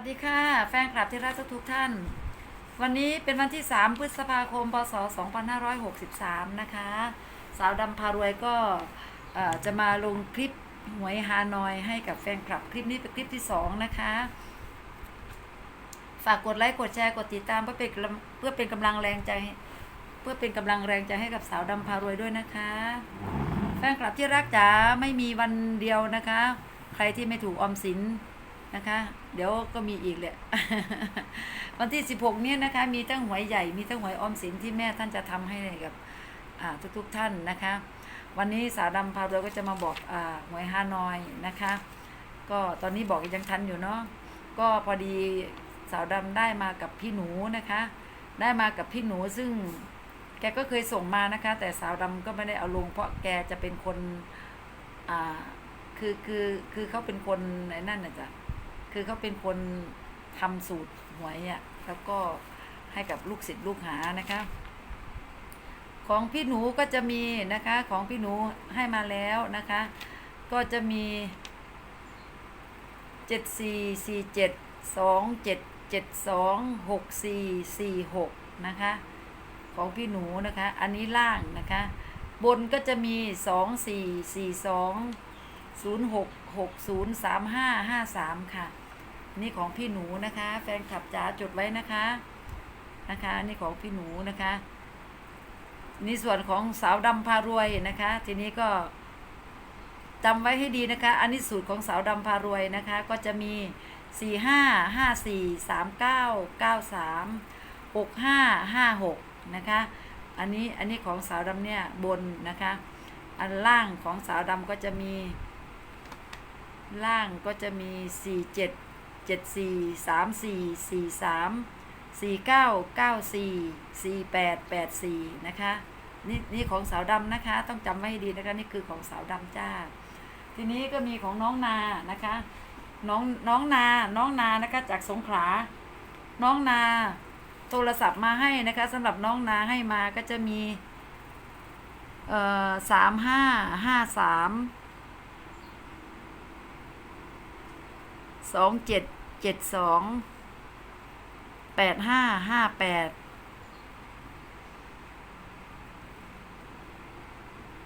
วัสดีค่ะ แฟนคลับที่รักทุกท่าน วันนี้เป็นวันที่ 3 พฤษภาคม พศ 2563 นะคะ สาวดำพารวยก็จะมาลงคลิปหวยฮานอยให้กับแฟนคลับคลิปนี้เป็นคลิปที่ 2 นะคะ ฝากกดไลค์กดแชร์กดติดตามเพื่อเป็นเพื่อเป็นกำลังแรงใจ เพื่อเป็นกำลังแรงใจให้กับสาวดำพารวยด้วยนะคะ แฟนคลับที่รักจ๋าไม่มีวันเดียวนะคะ ใครที่ไม่ถูกออมสิน นะคะ เดี๋ยวก็มีอีกแหละ วันที่ 16 เนี่ยนะคะ มีทั้งหวยใหญ่ มีทั้งหวยออมสินที่แม่ท่านจะทำให้กับอ่าทุกท่านนะคะ วันนี้สาวดำพาเราก็จะมาบอกอ่าหวยฮานอยนะคะ ก็ตอนนี้บอกยังทันอยู่เนาะ ก็พอดีสาวดำได้มากับพี่หนูนะคะ ได้มากับพี่หนูซึ่งแกก็เคยส่งมานะคะ แต่สาวดำก็ไม่ได้เอาลง เพราะแกจะเป็นคนอ่าคือคือคือเขาเป็นคนไอ้นั่นนะจ๊ะ คือเขาเป็นคนทำสูตรหวยอะ่ะแล้วก็ให้กับลูกศิษย์ลูกหานะคะ ของพี่หนูก็จะมีนะคะของพี่หนูให้มาแล้วนะคะ ก็จะมีเจ็ดสี่สี่เจ็ดสองเจ็ดเจ็ดสองหกสี่สี่หกนะคะ ของพี่หนูนะคะ อันนี้ล่างนะคะ บนก็จะมีสองสี่สี่สองศูนย์หกหกศูนย์สามห้าห้าสามค่ะ นี่ของพี่หนูนะคะ แฟนคลับจ๋าจดไว้นะคะนะคะ นี่ของพี่หนูนะคะนี่ส่วนของสาวดำพารวยนะคะ ทีนี้ก็จำไว้ให้ดีนะคะ อันนี้สูตรของสาวดำพารวยนะคะ ก็จะมีสี่ห้าห้าสี่สามเก้าเก้าสามหกห้าห้าหกนะคะ อันนี้อันนี้ของสาวดำเนี่ยบนนะคะ อันล่างของสาวดำก็จะมี ล่างก็จะมีสี่เจ็ด เจ็ดสี่สามสี่สี่สามสี่เก้าเก้าสี่สี่แปดแปดสี่นะคะนี่นี่ของสาวดำนะคะ ต้องจำไว้ให้ดีนะคะนี่คือของสาวดำจ้า ทีนี้ก็มีของน้องนานะคะน้องน้องนาน้องนานะคะจากสงขลาน้องนาโทรศัพท์มาให้นะคะสำหรับน้องนาให้มาก็จะมีเอ่อสามห้าห้าสามสองเจ็ด เจ็ดสองแปดห้าห้าแปด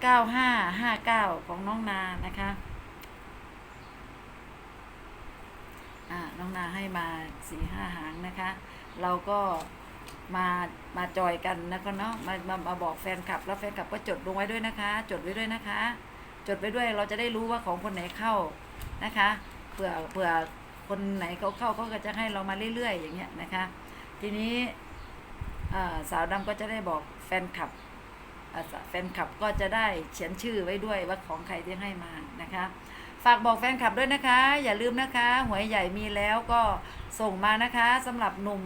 เก้าห้าห้าเก้าของน้องนานะคะอ่าน้องนาให้มาสี่ห้าหางนะคะ เราก็มามาจอยกันนะคะเนาะมามามาบอกแฟนคลับ แล้วแฟนคลับก็จดลงไว้ด้วยนะคะ จดไว้ด้วยนะคะ จดไว้ด้วยเราจะได้รู้ว่าของคนไหนเข้านะคะเผื่อเผื่อ คนไหนเขาเข้าเขาก็จะให้เรามาเรื่อยๆ อย่างเงี้ยนะคะ ทีนี้สาวดำก็จะได้บอกแฟนคลับแฟนคลับก็จะได้เขียนชื่อไว้ด้วยว่าของใครที่ให้มานะคะ ฝากบอกแฟนคลับด้วยนะคะ อย่าลืมนะคะหวยใหญ่มีแล้วก็ส่งมานะคะสำหรับหนุ่ม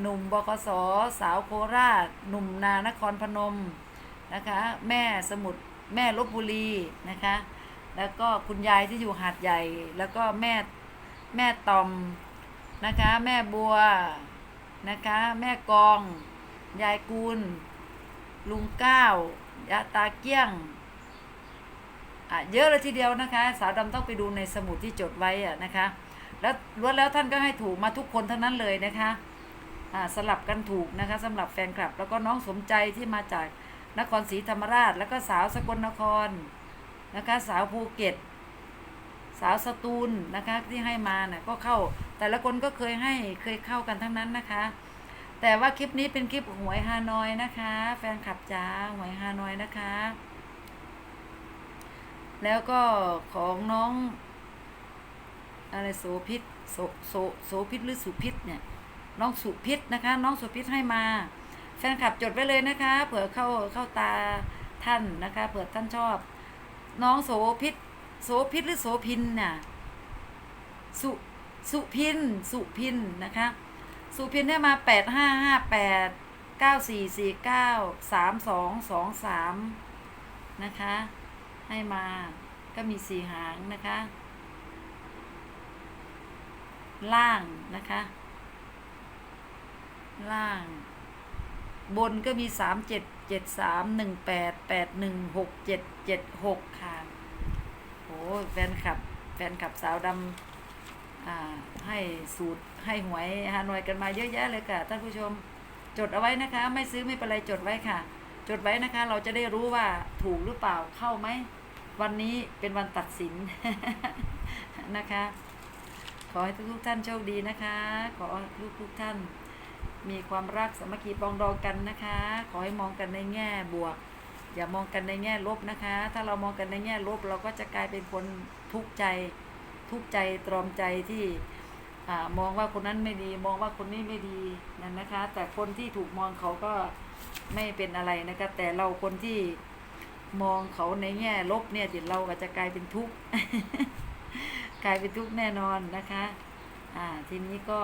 หนุ่มบกสสาวโคราช หนุ่มนานครพนมนะคะ แม่สมุทรแม่ลบบุรีนะคะ แล้วก็คุณยายที่อยู่หาดใหญ่ แล้วก็แม่ แม่ตอมนะคะ แม่บัวนะคะ แม่กอง ยายกุลลุงก้าวยาตาเกี้ยงอะเยอะเลยทีเดียวนะคะ สาวดำต้องไปดูในสมุดที่จดไว้อะนะคะ แล้วล้วนแล้วท่านก็ให้ถูกมาทุกคนทั้งนั้นเลยนะคะอ่าสลับกันถูกนะคะสำหรับแฟนคลับ แล้วก็น้องสมใจที่มาจากนครศรีธรรมราช แล้วก็สาวสกลนครนะคะ สาวภูเก็ต สาวสตูลนะคะที่ให้มาน่ะก็เข้า แต่ละคนก็เคยให้เคยเข้ากันทั้งนั้นนะคะ แต่ว่าคลิปนี้เป็นคลิปหวยฮานอยนะคะ แฟนคลับจ้าหวยฮานอยนะคะ แล้วก็ของน้องอะไรโสพิษโสโสโสพิษหรือสุพิษเนี่ยน้องสุพิษนะคะ น้องสุพิษให้มา แฟนคลับจดไว้เลยนะคะ เผื่อเข้าเข้าตาท่านนะคะ เผื่อท่านชอบ น้องโสพิษ โสพิษหรือโสพินน่ะสุสุพิน สุพินนะคะ สุพินได้มาแปดห้าห้าแปดเก้าสี่สี่เก้าสามสองสองสามนะคะ ให้มาก็มีสี่หางนะคะ ล่างนะคะ ล่าง บนก็มีสามเจ็ดเจ็ดสามหนึ่งแปดแปดหนึ่งหกเจ็ดเจ็ดหกค่ะ แฟนคลับ แฟนคลับสาวดำอ่าให้สูตรให้หวยฮานอยกันมาเยอะแยะเลยค่ะท่านผู้ชมจดเอาไว้นะคะ ไม่ซื้อไม่เป็นไรจดไว้ค่ะ จดไว้นะคะ เราจะได้รู้ว่าถูกหรือเปล่าเข้าไหมวันนี้เป็นวันตัดสินนะคะ ขอให้ทุกๆท่านโชคดีนะคะ ขอให้ทุกท่าน มีความรักสามัคคีปองดองกันนะคะ ขอให้มองกันในแง่บวก อย่ามองกันในแง่ลบนะคะ ถ้าเรามองกันในแง่ลบ เราก็จะกลายเป็นคนทุกข์ใจทุกข์ใจตรอมใจที่มองว่าคนนั้นไม่ดี มองว่าคนนี้ไม่ดีนั่นนะคะ แต่คนที่ถูกมองเขาก็ไม่เป็นอะไรนะคะ แต่เราคนที่มองเขาในแง่ลบเนี่ยเดี๋ยวเราก็จะกลายเป็นทุกข์กลายเป็นทุกข์แน่นอนนะคะ อ่าทีนี้ก็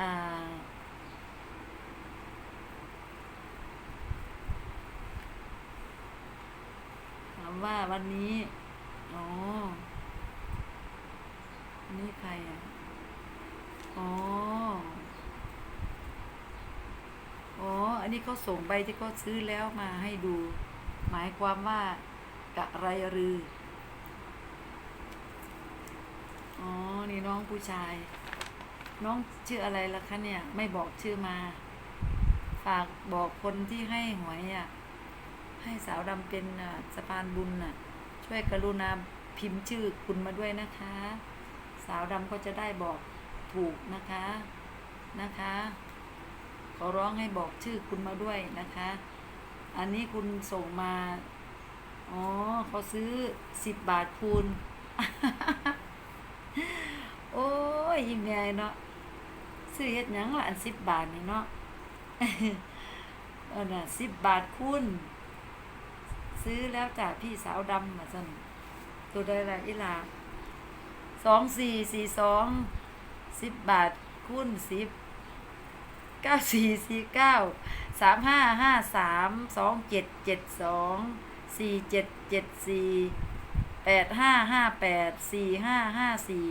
อ่า ถาม ว่าวันนี้ อ๋ออันนี้ใครอะ อ๋อ อ๋อ อันนี้เขาส่งใบที่เขาซื้อแล้วมาให้ดู หมายความว่ากะไรรือ อ๋อ นี่น้องผู้ชาย น้องชื่ออะไรล่ะคะเนี่ย ไม่บอกชื่อมา ฝากบอกคนที่ให้หวยอะ ให้สาวดำเป็นสะพานบุญน่ะ ช่วยกรุณาพิมพ์ชื่อคุณมาด้วยนะคะ สาวดำก็จะได้บอกถูกนะคะนะคะขอร้องให้บอกชื่อคุณมาด้วยนะคะ อันนี้คุณส่งมา อ๋อเขาซื้อสิบบาทคูณ โอ้ยยิ้มใหญ่เนาะ ซื้อเฮ็ดหยังละอันสิบบาทนี่เนาะเออน่ะสิบบาทคูณ ซื้อแล้วจากพี่สาวดำมาสั่นตัวใดละอีหลาสองสี่สี่สองสิบบาทคูณสิบเก้าสี่สี่เก้าสามห้าห้าสามสองเจ็ดเจ็ดสองสี่เจ็ดเจ็ดสี่แปดห้าห้าแปดสี่ห้าห้าสี่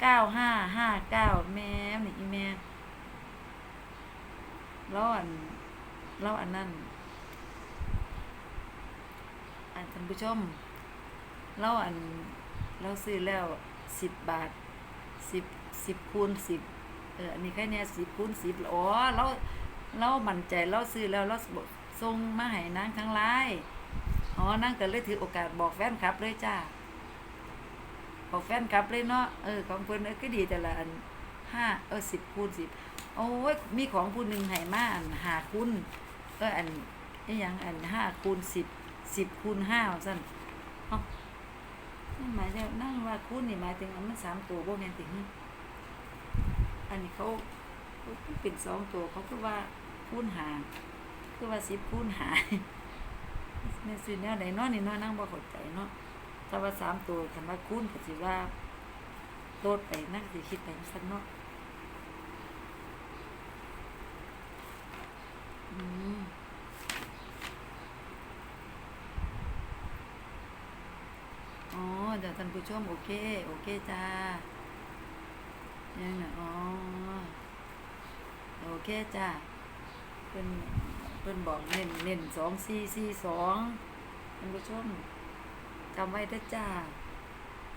เก้าห้าห้าเก้าแม่นี่อีแม่แล้วอันแล้วอันนั้น อันท่านผู้ชมเราอันเราซื้อแล้วสิบบาทสิบสิบคูณสิบเอออันนี้แค่เนี้ยสิบคูณสิบอ๋อเราเรามั่นใจเราซื้อแล้วเราส่งมาให้นางทั้งไลน์อ๋อนางก็เลยถือโอกาสบอกแฟนคลับเลยจ้า บอกแฟนคลับเลยเนาะ เออ ของเพิ่นเออก็ดีแต่ละอันห้าเออสิบคูณสิบโอ้ย มีของผู้หนึ่งให้มาอันหาคูณเอออันนี่ยังอันห้าคูณสิบ สิบคูณห้าสั่นเอ้านั่นหมายถึงนั่งว่าคูณนี่หมายถึงอันมันสามตัวบ่แม่นติงอันนี้เขาเขาเป็นสองตัวเขาคือว่าคูณหาคือว่าสิบคูณหาในสิ่งแนวไหนเนาะนี่เนาะนั่งบ่เข้าใจเนาะถ้าว่าสามตัวคันว่าคูณก็สิว่าโลดไปนั่งสิคิดไปซั่นเนาะอืม อ๋อเดี๋ยวท่านผู้ชมโอเค โอเคจ้ายังน่ะอ๋อ โอเคจ้าเพิ่นเพิ่นบอกเน้นเน้นสองสี่สี่สองท่านผู้ชมจำไว้เด้จ้า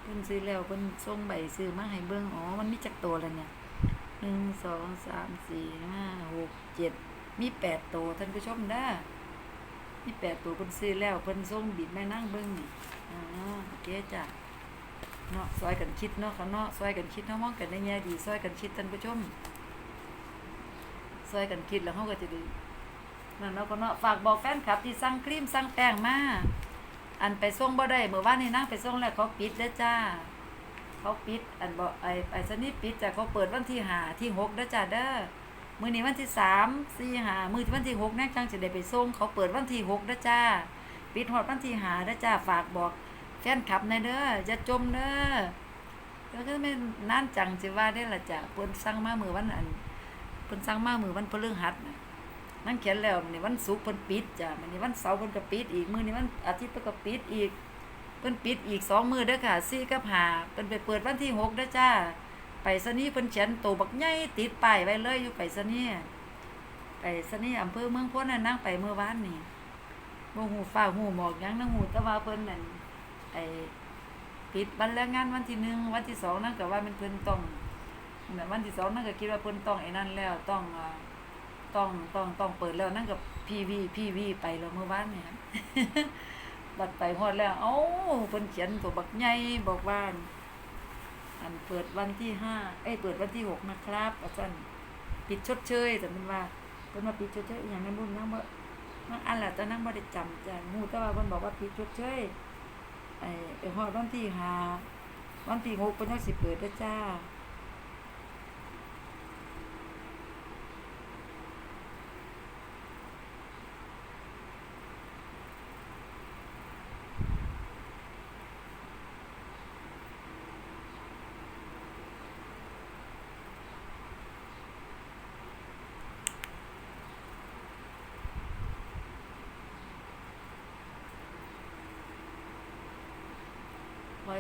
เพิ่นซื้อแล้วเพิ่นส่งใบซื้อมาให้เบิ่งอ๋อ มันมีจักตัวแล้วเนี่ยหนึ่งสองสามสี่ห้าหกเจ็ดมีแปดตัวท่านผู้ชมเด้มีแปดตัวเพิ่นซื้อแล้วเพิ่นส่งบิดแม่นั่งเบิ่งนี่ อ๋อโอเคจ้ะเนาะซอยกันคิดเนาะค่ะเนาะซอยกันคิดเนาะมองกันในแง่ดีซอยกันคิดท่านผู้ชมซอยกันคิดแล้วเฮาก็จะดีนั่นเนาะก็เนาะฝากบอกแฟนคลับที่สั่งครีมสั่งแป้งมาอันไปส่งบ่ได้เมื่อวานนี้นั่งไปส่งแล้วเขาปิดเด้อจ้า เขาปิดอันบ่ไอไอสนิทปิดจ้ะเขาเปิดวันที่ห้าที่หกเด้อจ้าเด้อมื้อนี้วันที่สามสี่ห้ามื้อที่วันที่หกแน่จังจะได้ไปส่งเขาเปิดวันที่หกเด้อจ้า ปิดฮอดวันที่หาเด้จ้าฝากบอกแฟนคลับในเด้ออย่าจมเด้อแล้วก็ไม่นานจังสิว่าได้ละจ้ะเพิ่นสั่งมามือวันอันเพิ่นสั่งมามือวันพฤหัสน่ะนั่นเขียนแล้วในี้วันศุกร์เพิ่นปิดจ้ะมื้อนี้วันเสาร์เพิ่นก็ปิดอีก มื้อนี้วันอาทิตย์เพิ่นก็ปิดอีก เพิ่นปิดอีกสองมื้อเด้อค่ะ4กับ5เพิ่นไปเปิดวันที่6เด้อจ้า ไปสนีย์เพิ่นเขียนโตบักใหญ่ติดป้ายไว้เลยอยู่ไปสนีย์ไปสนีย์อำเภอเมืองพ้นน่ะนั่งไปเมื่อวานนี่ บ่ฮู้ฟ้าฮู้หมอกยังนั่งฮู้แต่ว่าเพิ่นนั่นไอ้ปิดวันแรงงานวันที่หนึ่งวันที่สองนั่นก็ว่ามันเพิ่นต้องแบบวันที่สองนั่นก็คิดว่าเพิ่นต้องไอ้นั่นแล้วต้องต้องต้องต้องเปิดแล้วนั่นกับพีวีพีวีไปแล้วเมื่อวานเนี่ยบัดไปฮอดแล้วเอ้าเพิ่นเขียนตัวบักใหญ่บอกว่าอันเปิดวันที่ห้าเอ้ยเปิดวันที่หกนะครับอาจารย์ปิดชดเชยแต่มันว่าเพิ่นมาปิดชดเชยอหย่างนั้นบุญนั่ง บ่นั่งอันแหละตอนนั้นบ่ได้จำจะงูแต่ว่าเพิ่นบอกว่าผิดชดเชยไอ้ไอ้ฮอดวันที่หาวันที่หกเพิ่นจังสิเปิดเด้อจ้า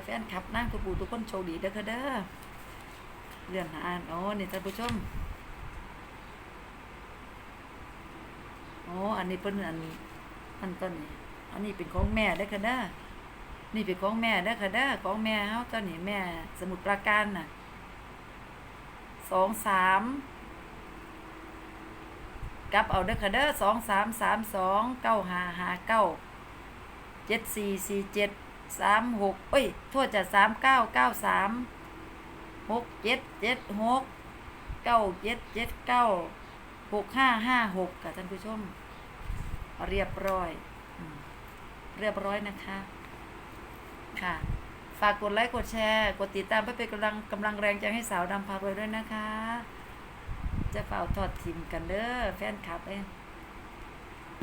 แฟนคลับนั่งทุกผู้ทุกคนโชคดีเด้อค่ะเด้อเรื่องหาอ่านอ๋อนี่ท่านผู้ชมอ๋ออันนี้เป็นอันอันต้นนี่อันนี้เป็นของแม่เด้อค่ะเด้อนี่เป็นของแม่เด้อค่ะเด้อของแม่เฮาตอนนี้แม่สมุทรปราการน่ะสองสามกลับเอาเด้อค่ะเด้อสองสามสามสองเก้าห้าห้าเก้าเจ็ดสี่สี่เจ็ด สามหกเอ้ย โทษจะสามเก้าเก้าสามหกเจ็ดเจ็ดหกเก้าเจ็ดเจ็ดเก้าหกห้าห้าหกค่ะท่านผู้ชม เรียบร้อย เรียบร้อยนะคะ ค่ะ ฝากกดไลค์กดแชร์ กดติดตามเพื่อเป็นกำลังกำลังแรงใจให้สาวดำพารวยด้วยนะคะ จะเฝ้าทอดทิมกันเด้อแฟนคลับเอง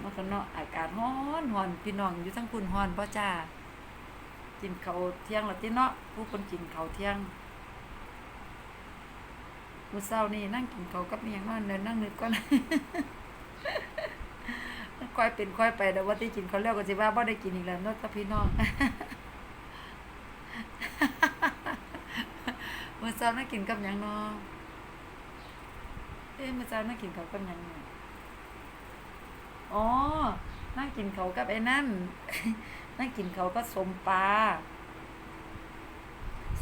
มันก็เนาะอากาศร้อนหอนพี่น้องอยู่ทั้งคุณหอนพ่จ้า กินเขาเที่ยงแล้วที่เนาะผู้คนกินเขาเที่ยงมื้อเช้านี่นั่งกินเขากับมียังนอนเดินนั่งนึกก่อนค่อยเป็นค่อยไปแต่ว่าที่กินเขาวแล้วก็สิว่าบ่ได้กินอีกแล้วเนาะกับพี่น้องมื้อเช้านั่งกินกับหยังเนาะเอ๊ะมื้อเช้านั่งกินเขากับหยังเนี่ยอ๋อนั่งกินเขากับไอ้นั่น นั่งกินเขาก็สมปลา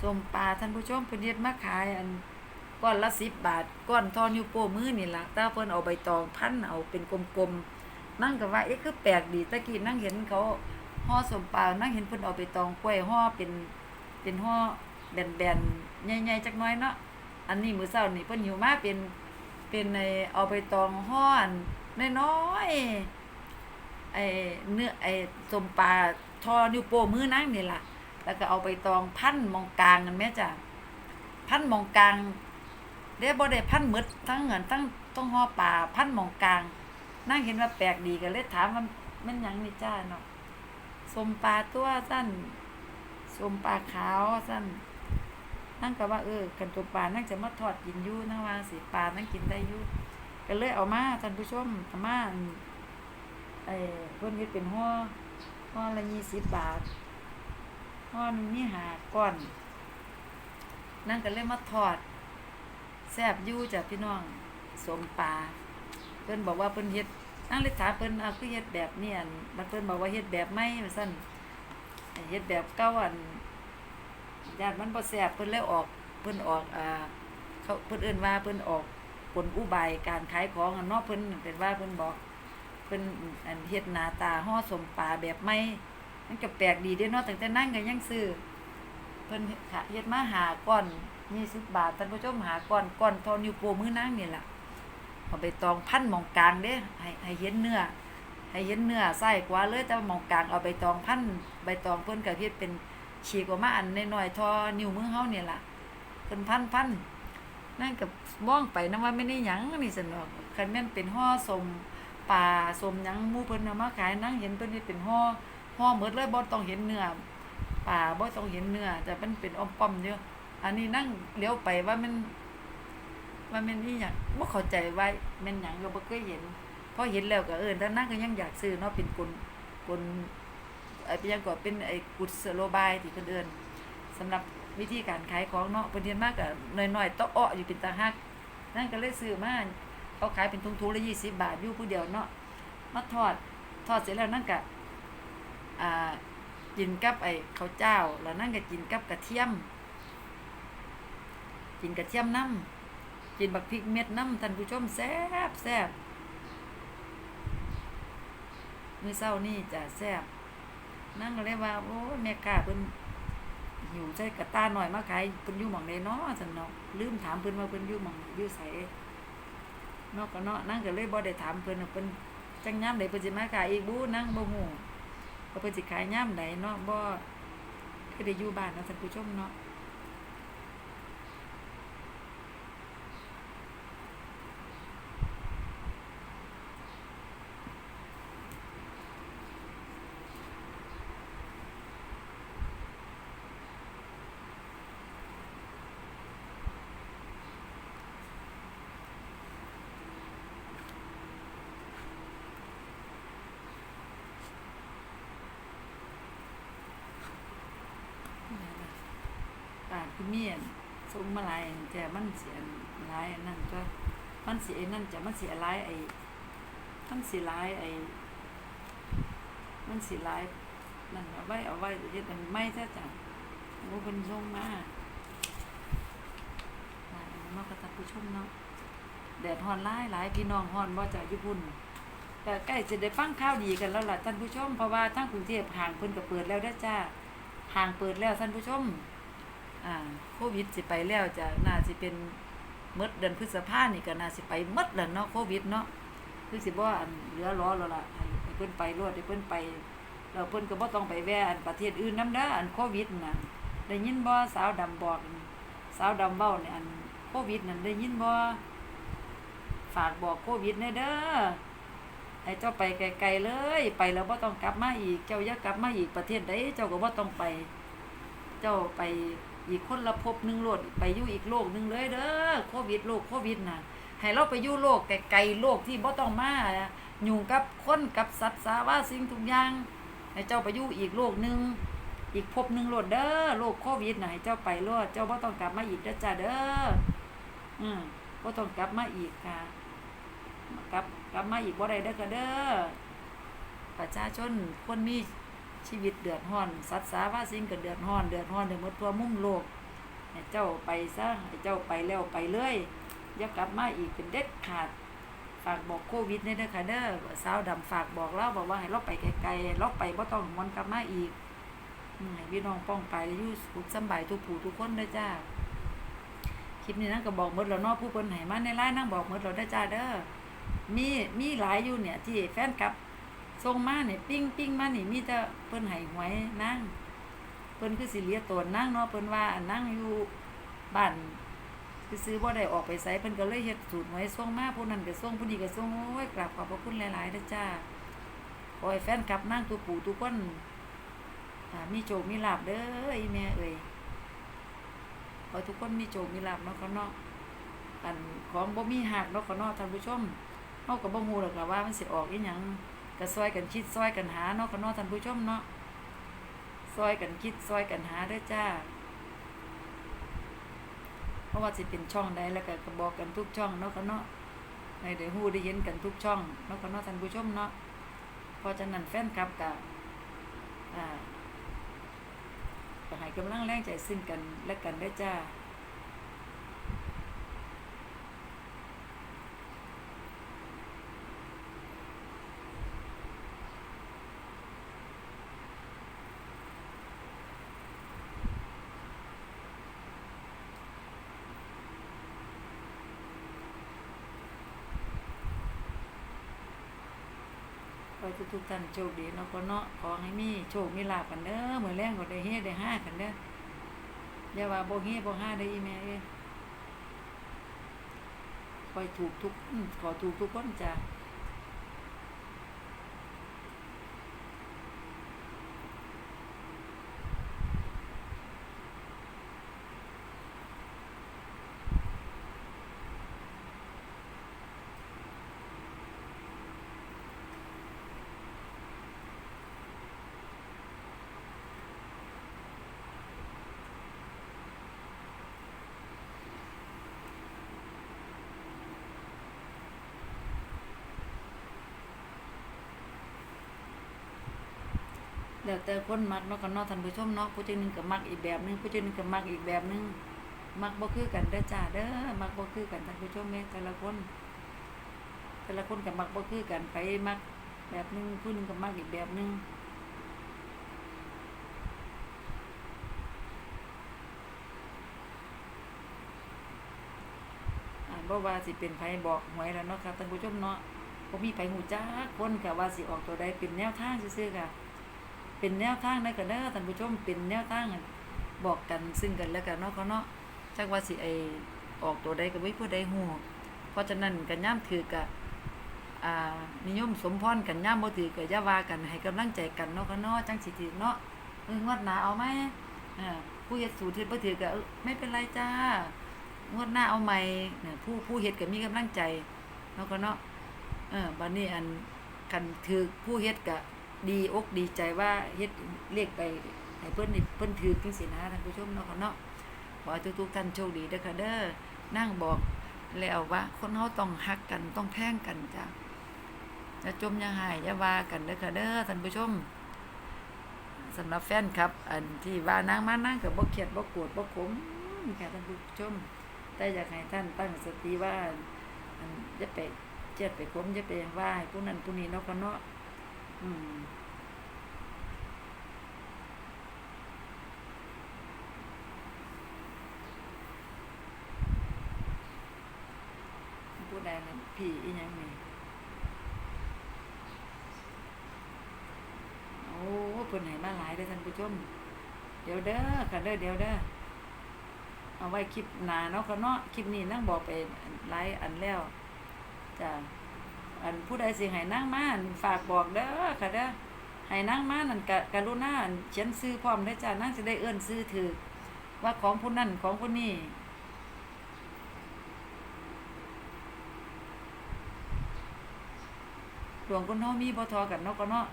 สมปลาท่านผู้ชมเพิ่นเฮ็ดมาขายอันก้อนละสิบบาทก้อนทอนิ้วโป้มือนี่ละแต่เพิ่นเอาใบตองพันเอาเป็นกลมๆนั่งก็ว่าเอ๊ะคือแปลกดีตะกี้นั่งเห็นเขาห่อสมปลานั่งเห็นเพิ่นเอาใบตองกล้วยห่อเป็นเป็นห่อแบนๆใหญ่ๆจักน้อยเนาะอันนี้มื้อเช้านี่เพิ่นหิวมาเป็นเป็นไอ้เอาใบตองห่อนน้อยๆไอ้เนื้อไอ้สมปลา ทอนิ้วโป้มือนั่งนี่ล่ะ แล้วก็เอาไปตองพันมองกลางกันแม่จ้ะพันมองกลางเด้บ่ได้พันหมดทั้งเงินทั้งต้องห่อปลาพันมองกลาง นั่งเห็นว่าแปลกดีก็เลยถามว่ามันยังนี่จ้าเนาะสมปลาตัวสั้นสมปลาขาวสั้นนั่งก็ว่าเออกันตัวปลานั่งจะมาทอดกินยู่นะว่าสิปลานั่งกินได้ยู่ก็เลยเอามาท่านผู้ชมเอามาอันไอ้เพิ่อนเฮ็ดเป็นห่อ ห่อละยี่สิบบาทห่อหนึงมีหาก้อน นั่นก็เลยมาทอดแซ่บยู่จ้ะพี่น้องสมปลาเพิ่นบอกว่าเพิ่นเฮ็ดนั่งเลยถามเพิ่นเอาคือเฮ็ดแบบนี้อันมันเพิ่นบอกว่าเฮ็ดแบบใหม่ว่าซั่นเฮ็ดแบบเก่าอันญาติมันบ่แซ่บเพิ่นเลยออกเพิ่นออกอ่าเขาเพิ่นเอิ้นว่าเพิ่นออกกลอุบายการขายของอะเนาะเพิ่นเป็นว่าเพิ่นบอก เป็นอันเฮ็ดหน้าตาห่อสมปลาแบบไม่มันก็แปลกดีเด้เนาะตั้งแต่นั่งก็ยังซื้อเพิ่นเฮ็ดมาหาก้อน20บาทท่านผู้ชมหาก้อนก้อนเทอนิ้วโป้มือนางนี่ล่ะเอาไปตองพันหมองกลางเด้ให้ให้เห็นเนื้อให้เห็นเนื้อไส้กว่าเลยแต่หมองกลางเอาใบตองพันใบตองเพิ่นก็เฮ็ดเป็นฉีกออกมาอันน้อยๆทอนิ้วมือเฮานี่ล่ะเพิ่นพันพันนั่นก็มองไปนะว่าไม่ได้หยังนี่ซั่นดอกคันแม่นเป็นห่อสม ปลาสมหยังมู่เพิ่นเอามาขายนั่งเห็นเพิ่นเฮ็ดเป็นห่อห่อหมดเลยบ่ต้องเห็นเนื้อปลาบ่ต้องเห็นเนื้อแต่มันเป็นอ้อมป้อมเด้ออันนี้นั่งเลี้ยวไปว่ามัน ว่ามันนี่หยังบ่เข้าใจว่าม่นหยังก็บ่เคยเห็นพอเห็นแล้วก็เอิ้นถ้านั่งก็ยังอยากซื้อเนาะเป็นกลกลไอ้เป็นยังก็เป็นไอ้กุศโลบายที่เพิ่นเอิ้นสำหรับวิธีการขายของเนาะเพิ่นเรียนมากก็น้อยๆตะอ้ออยู่เป็นตาฮักนั่นก็เลยซื้อมา เขาขายเป็นทุงๆละยี่สิบบาทอยู่ผู้เดียวเนาะมาทอดทอดเสร็จแล้วนั่นกะอ่ากินกับไอ้ข้าวเจ้า แล้วนั่นก็กินกับกระเทียม กินกระเทียมน้ำกินบักพริกเม็ดน้ำท่านผู้ชมแซ่บแซ่บมื้อเช้านี่จะแซ่บนั่งก็เลยว่าโอ้แม่ค้าเพิ่นหิวใจกระตาหน่อยมาขายเพิ่นอยู่หม่องใดเนาะซั่นเนาะลืมถามเพิ่นว่าเพิ่นอยู่หม่องอยู่ไส นอกก็เนาะนั่งก็เลยบ่ได้ถามเพิ่นเพิ่นจังย่ำใดเพิ่นสิมาขายอีกบู้นั่งบ่ฮู้ว่าเพิ่นสิขายย่ำใดเนาะบ่คือได้อยู่บ้านเนาะท่านผู้ชมเนาะ ตา คือเมียนส่งมาหลายแต่มันเสียหลายนั่นก็มันเสิไอ้นั่นจะมันเสิหลายไอ้มันเสิหลายไอ้มันเสิหลายนั่นเอาไว้เอาไว้เฮ็ดมันไม่ซะจ้ะบ่เพิ่นส่งมาหลายอันมากกับท่านผู้ชมเนาะแดดฮอนหลายหลายพี่น้องฮอนบ่จ้ะญี่ปุ่นแต่ใกล้จะได้ฟังข่าวดีกันแล้วล่ะท่านผู้ชมเพราะว่าทางกรุงเทพห่างเพิ่นก็เปิดแล้วเด้จ้าห่างเปิดแล้วท่านผู้ชม อ่าโควิดสิไปแล้วจะน่าสิเป็นมดเดือนพฤษภานี่ก็น่าสิไปมดแล้วเนาะโควิดเนาะคือสิบ่อันเหลือรอแล้วล่ะให้เพิ่นไปรวดให้เพิ่นไปแล้วเพิ่นก็บ่ต้องไปแวะอันประเทศอื่นนำเด้ออันโควิดน่ะได้ยินบ่สาวดำบอกสาวดำเว้าเนี่ยอันโควิดนั่นได้ยินบ่ฝากบอกโควิดแน่เด้อให้เจ้าไปไกลๆเลย ไปแล้วบ่ต้องกลับมาอีก เจ้าอย่ากลับมาอีกประเทศใดเจ้าก็บ่ต้องไป เจ้าไป อีกคนละภพหนึ่งโลดไปอยู่อีกโลกหนึ่งเลยเด้อโควิดโลกโควิดน่ะให้เราไปอยู่โลกไกลๆโลกที่บ่ต้องมาอยู่กับคนกับสัตว์สาวาสิ่งทุกอย่างให้เจ้าไปอยู่อีกโลกหนึ่งอีกภพหนึ่งโลดเด้อโลกโควิดน่ะให้เจ้าไปโลดเจ้าบ่ต้องกลับมาอีกเด้อจ้าเด้ออืมบ่ต้องกลับมาอีกค่ะกลับกลับมาอีกบ่ได้เด้อค่ะเด้อประชาชนคนมี ชีวิตเดือดร้อน สัตว์สาว่าสิ่งก็เดือดร้อน เดือดร้อนในหมดทั่วมุมโลกเจ้าไปซะเจ้าไปแล้วไปเลยอย่ากลับมาอีกเป็นเด็ดขาดฝากบอกโควิดเนี่ยเด้อค่ะเด้อสาวดำฝากบอกเราบอกว่าให้เราไปไกลๆเราไปบ่ต้องหวนกลับมาอีกอืมให้พี่น้องป้องไปอยู่สุขสบายทุกผู้ทุกคนเด้จ้าคลิปนี้นั่งก็บอกหมดแล้วเนาะผู้เพิ่นให้มาในไลน์นั่งบอกหมดแล้วเด้จ้าเด้อมีมีหลายอยู่เนี่ยที่แฟนคลั บส่งมาเนี่ยปิ้งปิ้งมานี่มีแต่เพิ่นให้หวยนั่งเพิ่นคือสิเลียตนนั่งเนาะเพิ่นว่านั่งอยู่บ้านคือซื้อบ่ได้ออกไปไสเพิ่นก็เลยเฮ็ดสูตรหวยส่งมาผู้นั้นก็ส่งผู้นี้ก็ส่งโอ้ยกราบขอบพระคุณหลายๆเด้อจ้าขอให้แฟนคลับนั่งตัวปู่ทุกคนมีโชคมีลาภเด้ออีแม่เอ้ยขอทุกคนมีโชคมีลาภเนาะเขาเนาะอันของบ่มีหักเนาะเขาเนาะท่านผู้ชมเฮาก็บ่ฮู้หรอกล่ะว่ามันสิออกอีหยัง ก็ซอยกันคิดซอยกันหาเนาะก็นาะท่านผู้ชมเนาะซอยกันคิดซอยกันหาด้อจ้า เพราะว่าสิเป็นช่องใดแล้วก็ก็บอกกันทุกช่องเนาะก็เนาะให้ได้ฮู้ได้เห็นกันทุกช่องเนาะก็เนาะท่านผู้ชมเนาะเพราะฉะนั้นแฟนคลับก็อ่าก็ให้กำลังแรงใจซึ่งกันและกันเด้จ้า ให้ทุกๆท่านโชคดีเนาะคนเนาะขอให้มีโชคมีลาภกันเด้อมื้อแรงก็ได้เฮ็ดได้ห้ากันเด้ออย่าว่าบ่เฮ็ดบ่ห้าได้อีแม่เอ้ยขอให้ถูกทุกขอถูกทุกคนจ้ะ แล้วแต่คนมักเนาะก็เนาะท่านผู้ชมเนาะผู้ที่หนึงก็มักอีกแบบนึงผู้ที่หนึงก็มักอีกแบบนึงมักบ่คือกันเด้อจ้าเด้อมักบ่คือกันท่านผู้ชมแม่แต่ละคนแต่ละคนก็มักบ่คือกันไปมักแบบนึงผู้นึงก็มักอีกแบบนึงอ่าบ่ว่าสิเป็นไผบอกหวยแล้วเนาะค่ะท่านผู้ชมเนาะบ่มีไผฮู้จักคนก็ว่าสิออกตัวใดเป็นแนวทางซื่อๆค่ะ เป็นแนวทางได้ก็เด้อท่านผู้ชมเป็นแนวทางบอกกันซึ่งกันและกันเนาะเขาเนาะจักว่าสิไอออกตัวใดก็บ่มีผู้ใดฮู้เพราะฉะนั้นกันย่ามถือกะอ่านิยมสมพรกันย่ามบ่ถือก็อย่าว่ากันให้กำลังใจกันเนาะเขาเนาะจังสิถือเนาะเอองวดหน้าเอาไหมอ่าผู้เฮ็ดสูตรเฮ็ดบ่ถือก็เออไม่เป็นไรจ้างวดหน้าเอาใหม่เนี่ยผู้ผู้เฮ็ดก็มีกำลังใจเนาะก็เนาะเออบัดนี้อันคันถือผู้เฮ็ดก็ ดีอกดีใจว่าเฮ็ดเรียกไปให้เพิ่นนี่เพิ่นถือจังซี่นะท่านผู้ชมเนาะค่ะเนาะขอทุกๆท่านโชคดีเด้อค่ะเด้อนั่งบอกแล้วว่าคนเฮาต้องฮักกันต้องแท่งกันจ้ะอย่าจมอย่าหายอย่าว่ากันเด้อค่ะเด้อท่านผู้ชมสำหรับแฟนครับ อันที่ว่านางมานางก็บ่เครียดบ่โกรธบ่ขมค่ะท่านผู้ชม แต่อยากให้ท่านตั้งสติว่าอันอย่าไปเจ็ดไปขมอย่าไปว่าให้ผู้นั้นผู้นี้เนาะเนาะ ผู้ใดนั่นผีอีหยังนี่โอ้เพิ่นให้มาหลายเด้อท่านผู้ชม เดี๋ยวเด้อค่ะเด้อเดี๋ยวเด้อเอาไว้คลิปหน้าเนาะค่ะเนาะคลิปนี้นั่งบอกไปหลายอันแล้วจ้ะ อันผู้ใดสิให้นางมานฝากบอกเด้อค่ะเด้อให้นางมานั่นกะกรุณาอั่นเขียนชื่อพร้อมเด้จ้านางสิได้เอิ้อนชื่อถือว่าของผู้นั้นของผู้นี้ดวงคนเฮามีบ่ทอกันเนาะก็เนาะ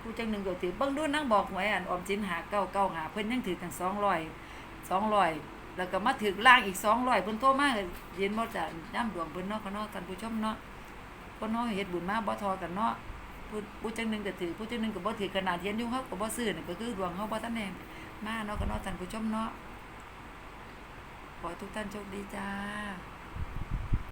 ผู้จังหนึ่งก็ถือเบิ่งดูนางบอกไว้อันออมสินหาเก้าเก้าหาเพิ่นยังถือตั้ง200 200แล้วก็มาถือล่างอีก200เพิ่นโทรมากเห็นบ่จ้ะย่ํดวงเพิ่นเนาะก็เนาะท่านผู้ชมเนาะ คนน้องเฮ็ดบุญมาบ่ทอกันเนาะผู้ผู้จังหนึงก็ถือผู้จังหนึงก็บ่ถือขนาดเทียนอยู่เฮาก็บ่ซื้อนี่ก็คือดวงเฮาบ่ทันแน่มาเนาะก็เนาะท่านผู้ชมเนาะขอทุกท่านโชคดีจ้า